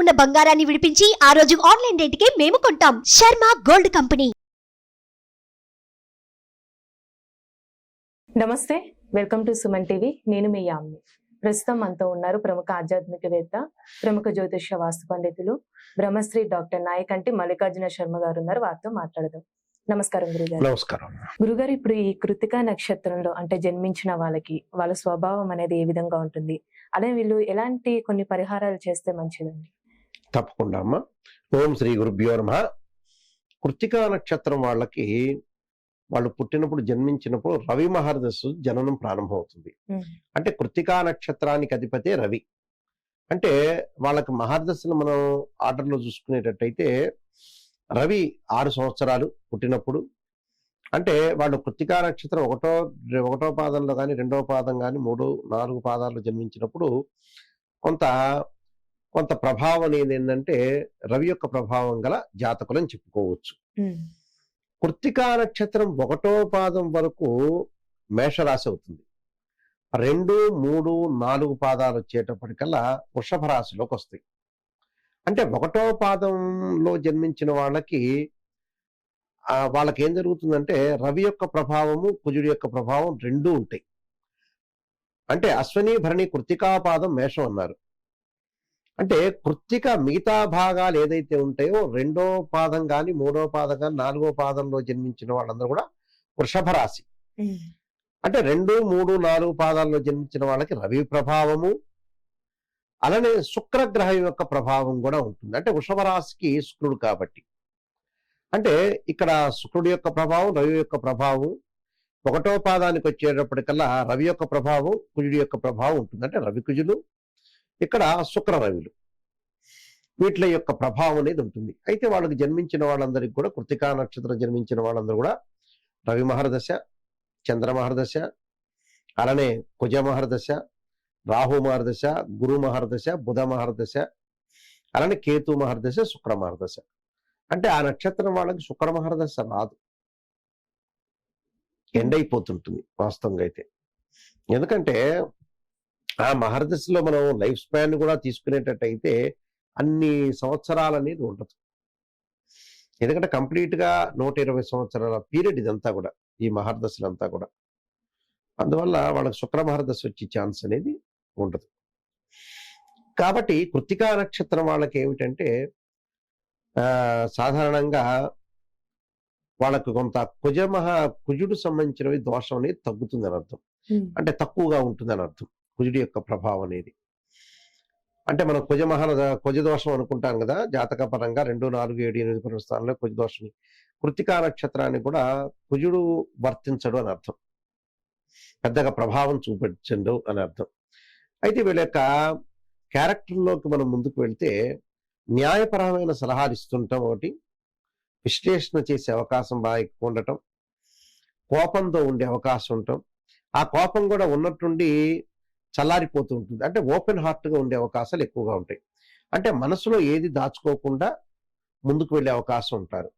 ఉన్న బంగారాన్ని విడిపించి ఆ రోజు ఆన్లైన్ రేటుకే మేము కొంటాం. Sharma gold company. నమస్తే వెల్కమ్ టు సుమన్ టీవీ. నేను మీ యామ్ని. ప్రస్తుతం మనతో ఉన్నారు ప్రముఖ ఆధ్యాత్మికవేత్త ప్రముఖ జ్యోతిష్య వాస్తు పండితులు బ్రహ్మశ్రీ డాక్టర్ నాయకంటి మల్లికార్జున శర్మ గారు ఉన్నారు. వారితో మాట్లాడదాం. నమస్కారం గురుగారు. నమస్కారం. గురుగారు ఇప్పుడు ఈ కృతికా నక్షత్రంలో అంటే జన్మించిన వాళ్ళకి వాళ్ళ స్వభావం అనేది ఏ విధంగా ఉంటుంది? అదే వీళ్ళు ఎలాంటి కొన్ని పరిహారాలు చేస్తే మంచిదండి? తప్పకుండా అమ్మా ఓం శ్రీ గురుభ్యో నమ. కృత్తికా నక్షత్రం వాళ్ళకి వాళ్ళు పుట్టినప్పుడు జన్మించినప్పుడు రవి మహర్దశ జననం ప్రారంభమవుతుంది. అంటే కృత్తికా నక్షత్రానికి అధిపతే రవి. అంటే వాళ్ళకి మహర్దశలు మనం ఆర్డర్లో చూసుకునేటట్టయితే రవి ఆరు సంవత్సరాలు పుట్టినప్పుడు అంటే వాళ్ళు కృత్తికా నక్షత్రం ఒకటో ఒకటో పాదంలో కానీ రెండో పాదం కానీ మూడు నాలుగు పాదాల్లో జన్మించినప్పుడు కొంత కొంత ప్రభావం అనేది ఏంటంటే రవి యొక్క ప్రభావం గల జాతకులని చెప్పుకోవచ్చు. కృత్తికా నక్షత్రం ఒకటో పాదం వరకు మేషరాశి అవుతుంది. రెండు మూడు నాలుగు పాదాలు వచ్చేటప్పటికల్లా వృషభ రాశిలోకి వస్తాయి. అంటే ఒకటో పాదంలో జన్మించిన వాళ్ళకి వాళ్ళకి ఏం జరుగుతుందంటే రవి యొక్క ప్రభావము కుజుడి యొక్క ప్రభావం రెండూ ఉంటాయి. అంటే అశ్వని భరణి కృత్తికా పాదం మేషం అన్నారు. అంటే కృత్తిక మిగతా భాగాలు ఏదైతే ఉంటాయో రెండో పాదం కానీ మూడో పాదం కానీ నాలుగో పాదంలో జన్మించిన వాళ్ళందరూ కూడా వృషభ రాశి. అంటే రెండు మూడు నాలుగు పాదాల్లో జన్మించిన వాళ్ళకి రవి ప్రభావము అలానే శుక్రగ్రహం యొక్క ప్రభావం కూడా ఉంటుంది. అంటే వృషభ రాశికి శుక్రుడు కాబట్టి. అంటే ఇక్కడ శుక్రుడి యొక్క ప్రభావం రవి యొక్క ప్రభావం ఒకటో పాదానికి వచ్చేటప్పటికల్లా రవి యొక్క ప్రభావం కుజుడి యొక్క ప్రభావం ఉంటుంది. అంటే రవి కుజులు ఇక్కడ శుక్ర రవిలు యొక్క ప్రభావం అనేది ఉంటుంది. అయితే వాళ్ళకి జన్మించిన వాళ్ళందరికీ కూడా కృతికా నక్షత్రం జన్మించిన వాళ్ళందరూ కూడా రవి మహర్దశ చంద్ర మహర్దశ అలానే కుజ మహర్దశ రాహు మహర్దశ గురు మహర్దశ బుధ మహర్దశ అలానే కేతు మహర్దశ శుక్ర మహర్దశ. అంటే ఆ నక్షత్రం వాళ్ళకి శుక్ర మహర్దశ రాదు. ఎండ్ అయిపోతుంటుంది వాస్తవంగా అయితే. ఎందుకంటే ఆ మహర్దశలో మనం లైఫ్ స్పాన్ కూడా తీసుకునేటట్టయితే అన్ని సంవత్సరాలు అనేది ఉండదు. ఎందుకంటే కంప్లీట్గా నూట ఇరవై సంవత్సరాల పీరియడ్ ఇదంతా కూడా ఈ మహర్దశలంతా కూడా. అందువల్ల వాళ్ళకి శుక్ర మహర్దశ వచ్చే ఛాన్స్ అనేది ఉండదు. కాబట్టి కృత్తికా నక్షత్రం వాళ్ళకి ఏమిటంటే ఆ సాధారణంగా వాళ్ళకు కొంత కుజ మహా కుజుడు సంబంధించినవి దోషం అనేది తగ్గుతుంది అని అర్థం అంటే తక్కువగా ఉంటుందని అర్థం. కుజుడి యొక్క ప్రభావం అనేది. అంటే మనం కుజ కుజదోషం దోషం అనుకుంటాం కదా జాతక పరంగా రెండు నాలుగు ఏడు ఎనిమిది పన్నెండు స్థానంలో కుజ కృతికా నక్షత్రాన్ని కూడా కుజుడు వర్తించడు అని అర్థం. పెద్దగా ప్రభావం చూపించండు అని అర్థం. అయితే వీళ్ళ యొక్క క్యారెక్టర్లోకి మనం ముందుకు వెళ్తే న్యాయపరమైన సలహాలు ఇస్తుంటాం ఒకటి. విశ్లేషణ చేసే అవకాశం బాగా ఎక్కువ ఉండటం. కోపంతో ఉండే అవకాశం ఉండటం. ఆ కోపం కూడా ఉన్నట్టుండి చల్లారిపోతూ ఉంటుంది. అంటే ఓపెన్ హార్ట్గా ఉండే అవకాశాలు ఎక్కువగా ఉంటాయి. అంటే మనసులో ఏది దాచుకోకుండా ముందుకు వెళ్ళే అవకాశం ఉంటారు.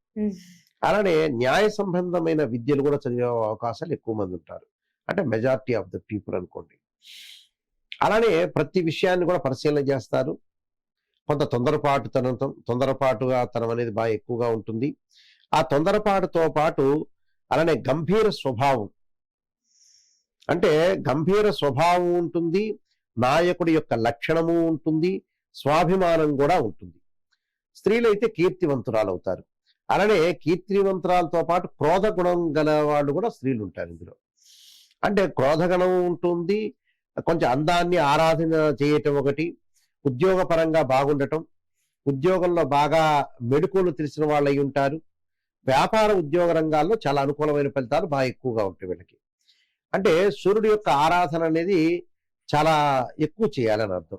అలానే న్యాయ సంబంధమైన విద్యలు కూడా చదివే అవకాశాలు ఎక్కువ మంది ఉంటారు. అంటే మెజారిటీ ఆఫ్ ద పీపుల్ అనుకోండి. అలానే ప్రతి విషయాన్ని కూడా పరిశీలన చేస్తారు. కొంత తొందరపాటు తనంతం తొందరపాటుగా తనం అనేది బాగా ఎక్కువగా ఉంటుంది. ఆ తొందరపాటుతో పాటు అలానే గంభీర స్వభావం అంటే గంభీర స్వభావం ఉంటుంది నాయకుడి యొక్క లక్షణము ఉంటుంది స్వాభిమానం కూడా ఉంటుంది. స్త్రీలైతే కీర్తివంతురాలు అవుతారు అలానే కీర్తివంతురాలతో పాటు క్రోధ గుణం గల వాళ్ళు కూడా స్త్రీలు ఉంటారు ఇందులో. అంటే క్రోధగణం ఉంటుంది కొంచెం అందాన్ని ఆరాధన చేయటం ఒకటి ఉద్యోగపరంగా బాగుండటం ఉద్యోగంలో బాగా మెడుకులు తెలిసిన వాళ్ళు అయి ఉంటారు వ్యాపార ఉద్యోగ రంగాల్లో చాలా అనుకూలమైన ఫలితాలు బాగా ఎక్కువగా ఉంటాయి వీళ్ళకి. అంటే సూర్యుడి యొక్క ఆరాధన అనేది చాలా ఎక్కువ చేయాలని అర్థం.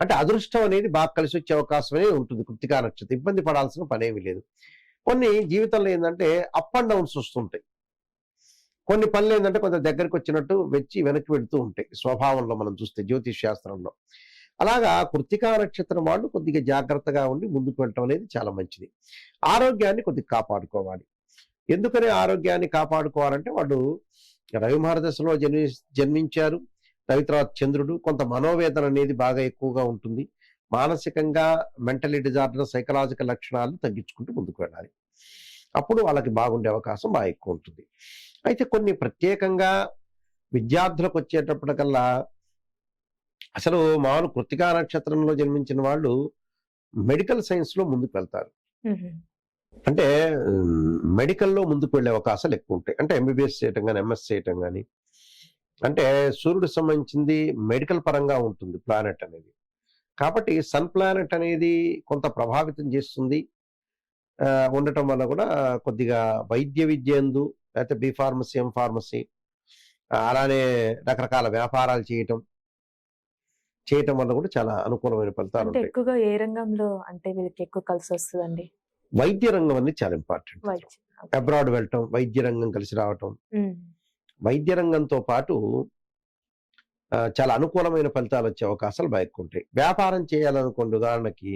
అంటే అదృష్టం అనేది బాగా కలిసి వచ్చే అవకాశం అనేది ఉంటుంది కృతికా నక్షత్రం. ఇబ్బంది పడాల్సిన పని ఏమీ లేదు. కొన్ని జీవితంలో ఏంటంటే అప్ అండ్ డౌన్స్ వస్తుంటాయి. కొన్ని పనులు ఏంటంటే కొంత దగ్గరికి వచ్చినట్టు వెచ్చి వెనక్కి వెళుతూ ఉంటాయి. స్వభావంలో మనం చూస్తే జ్యోతిష్ శాస్త్రంలో. అలాగా కృతికా నక్షత్రం వాళ్ళు కొద్దిగా జాగ్రత్తగా ఉండి ముందుకు వెళ్ళటం అనేది చాలా మంచిది. ఆరోగ్యాన్ని కొద్దిగా కాపాడుకోవాలి. ఎందుకని ఆరోగ్యాన్ని కాపాడుకోవాలంటే వాళ్ళు రవి మహారదశలో జన్మి జన్మించారు. రవి తర్వాత చంద్రుడు. కొంత మనోవేదన అనేది బాగా ఎక్కువగా ఉంటుంది. మానసికంగా మెంటలీ డిజార్డర్ సైకలాజికల్ లక్షణాలు తగ్గించుకుంటూ ముందుకు వెళ్ళాలి. అప్పుడు వాళ్ళకి బాగుండే అవకాశం బాగా ఎక్కువ ఉంటుంది. అయితే కొన్ని ప్రత్యేకంగా విద్యార్థులకు వచ్చేటప్పటికల్లా అసలు మామూలు కృతికా నక్షత్రంలో జన్మించిన వాళ్ళు మెడికల్ సైన్స్లో ముందుకు వెళ్తారు. అంటే మెడికల్లో ముందుకు వెళ్ళే అవకాశాలు ఎక్కువ ఉంటాయి అంటే ఎంబీబీఎస్ చేయటం కానీ ఎంఎస్ చేయటం కానీ అంటే సూర్యుడు సంబంధించింది మెడికల్ పరంగా ఉంటుంది ప్లానెట్ అనేది. కాబట్టి సన్ ప్లానెట్ అనేది కొంత ప్రభావితం చేస్తుంది. ఉండటం వల్ల కూడా కొద్దిగా వైద్య విద్య ఎందు లేకపోతే బి ఫార్మసీ ఎం ఫార్మసీ అలానే రకరకాల వ్యాపారాలు చేయటం చేయటం వల్ల కూడా చాలా అనుకూలమైన ఫలితాలు ఎక్కువగా ఏ రంగంలో అంటే వీళ్ళకి ఎక్కువ కలిసి వస్తుందండి వైద్య రంగం అనేది చాలా ఇంపార్టెంట్ అబ్రాడ్ వెళ్ళటం వైద్య రంగం కలిసి రావటం. వైద్య రంగంతో పాటు చాలా అనుకూలమైన ఫలితాలు వచ్చే అవకాశాలు బాగా ఎక్కువ ఉంటాయి. వ్యాపారం చేయాలనుకోండి ఉదాహరణకి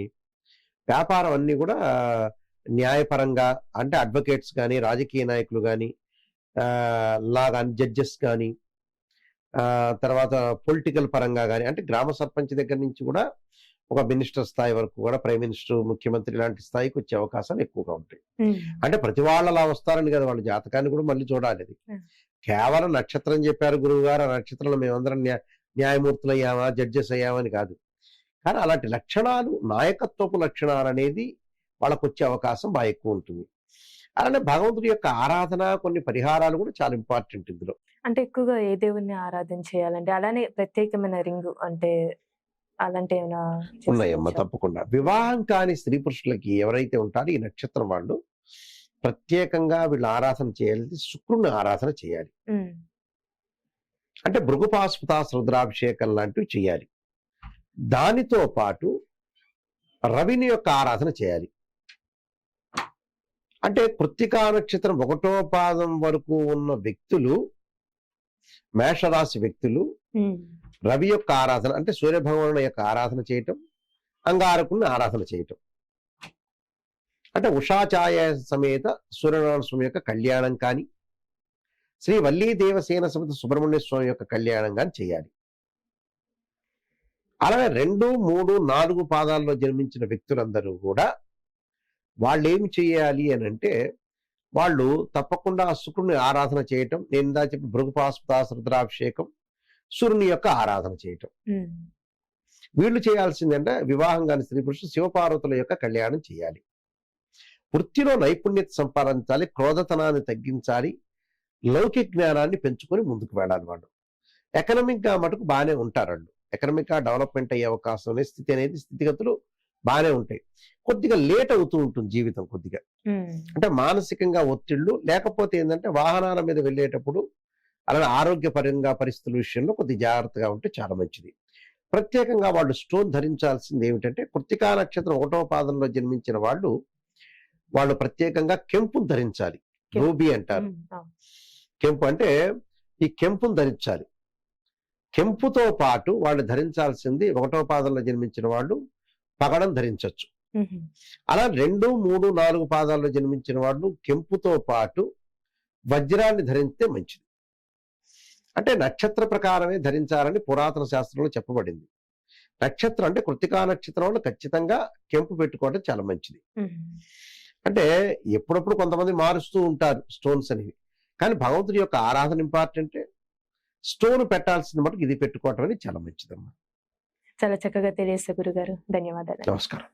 వ్యాపారం అన్ని కూడా న్యాయపరంగా అంటే అడ్వకేట్స్ కానీ రాజకీయ నాయకులు కానీ లా కానీ జడ్జెస్ కానీ తర్వాత పొలిటికల్ పరంగా కానీ అంటే గ్రామ సర్పంచ్ దగ్గర నుంచి కూడా ఒక మినిస్టర్ స్థాయి వరకు కూడా ప్రైమ్ మినిస్టర్ ముఖ్యమంత్రి లాంటి స్థాయికి వచ్చే అవకాశాలు ఎక్కువగా ఉంటాయి. అంటే ప్రతి వాళ్ళు అలా వస్తారని కదా వాళ్ళ జాతకాన్ని కూడా మళ్ళీ చూడాలి అది. కేవలం నక్షత్రం చెప్పారు గురువు గారు ఆ నక్షత్రంలో మేమందరం న్యా న్యాయమూర్తులు అయ్యామా జడ్జెస్ అయ్యామని కాదు. కానీ అలాంటి లక్షణాలు నాయకత్వపు లక్షణాలు అనేది వాళ్ళకు వచ్చే అవకాశం బాగా ఎక్కువ ఉంటుంది. అలానే భగవంతుడి యొక్క ఆరాధన కొన్ని పరిహారాలు కూడా చాలా ఇంపార్టెంట్ ఇందులో. అంటే ఎక్కువగా ఏ దేవుణ్ణి ఆరాధన చేయాలంటే అలానే ప్రత్యేకమైన రింగు అంటే అలాంటి ఉన్నాయమ్మ? తప్పకుండా వివాహం కాని స్త్రీ పురుషులకి ఎవరైతే ఉంటారో ఈ నక్షత్రం వాళ్ళు ప్రత్యేకంగా వీళ్ళు ఆరాధన చేయాలి శుక్రుని ఆరాధన చేయాలి. అంటే భృగుపాస్పతాస్ రుద్రాభిషేకం లాంటివి చేయాలి దానితో పాటు రవిని యొక్క ఆరాధన చేయాలి అంటే కృత్తికా నక్షత్రం ఒకటో పాదం వరకు ఉన్న వ్యక్తులు మేషరాశి వ్యక్తులు. రవి యొక్క ఆరాధన అంటే సూర్య భగవాను యొక్క ఆరాధన చేయటం అంగారకుని ఆరాధన చేయటం. అంటే ఉషాచాయ సమేత సూర్యనారాయణ స్వామి యొక్క కళ్యాణం కానీ శ్రీ వల్లీ దేవసేన సమేత సుబ్రహ్మణ్య స్వామి యొక్క కళ్యాణం కానీ చేయాలి. అలాగే రెండు మూడు నాలుగు పాదాల్లో జన్మించిన వ్యక్తులందరూ కూడా వాళ్ళు ఏమి చేయాలి అని అంటే వాళ్ళు తప్పకుండా శుక్రుని ఆరాధన చేయటం నేను ఇందా చెప్పి భృగుపాస్పదాస రుద్రాభిషేకం సూర్యుని యొక్క ఆరాధన చేయటం. వీళ్ళు చేయాల్సిందంటే వివాహం కాని స్త్రీ పురుషులు శివపార్వతుల యొక్క కళ్యాణం చేయాలి. వృత్తిలో నైపుణ్యత సంపాదించాలి క్రోధతనాన్ని తగ్గించాలి లౌకిక జ్ఞానాన్ని పెంచుకొని ముందుకు వెళ్ళాలి వాళ్ళు. ఎకనామిక్గా మటుకు బాగానే ఉంటారు వాళ్ళు. ఎకనామిక్గా డెవలప్మెంట్ అయ్యే అవకాశం అనే స్థితి అనేది స్థితిగతులు బాగానే ఉంటాయి. కొద్దిగా లేట్ అవుతూ ఉంటుంది జీవితం కొద్దిగా. అంటే మానసికంగా ఒత్తిళ్ళు లేకపోతే ఏంటంటే వాహనాల మీద వెళ్ళేటప్పుడు అలానే ఆరోగ్యపరంగా పరిస్థితుల విషయంలో కొద్ది జాగ్రత్తగా ఉంటే చాలా మంచిది ప్రత్యేకంగా వాళ్ళు స్టోన్ ధరించాల్సింది ఏమిటంటే కృత్తికా నక్షత్రం ఒకటో పాదంలో జన్మించిన వాళ్ళు వాళ్ళు ప్రత్యేకంగా కెంపును ధరించాలి. రూబీ అంటారు. కెంపు అంటే ఈ కెంపును ధరించాలి కెంపుతో పాటు వాళ్ళు ధరించాల్సింది ఒకటో పాదంలో జన్మించిన వాళ్ళు పగడం ధరించవచ్చు. అలా రెండు మూడు నాలుగు పాదాల్లో జన్మించిన వాళ్ళు కెంపుతో పాటు వజ్రాన్ని ధరిస్తే మంచిది అంటే నక్షత్ర ప్రకారమే ధరించాలని పురాతన శాస్త్రంలో చెప్పబడింది. నక్షత్రం అంటే కృతికా నక్షత్రంలో ఖచ్చితంగా కెంపు పెట్టుకోవడం చాలా మంచిది. అంటే ఎప్పుడప్పుడు కొంతమంది మారుస్తూ ఉంటారు స్టోన్స్ అనేవి. కానీ భగవంతుడి యొక్క ఆరాధన ఇంపార్టెంటే. స్టోన్ పెట్టాల్సిన మటుకు ఇది పెట్టుకోవటం అనేది చాలా మంచిదమ్మా. చాలా చక్కగా తెలియజేస్తారు గురుగారు. ధన్యవాదాలు. నమస్కారం.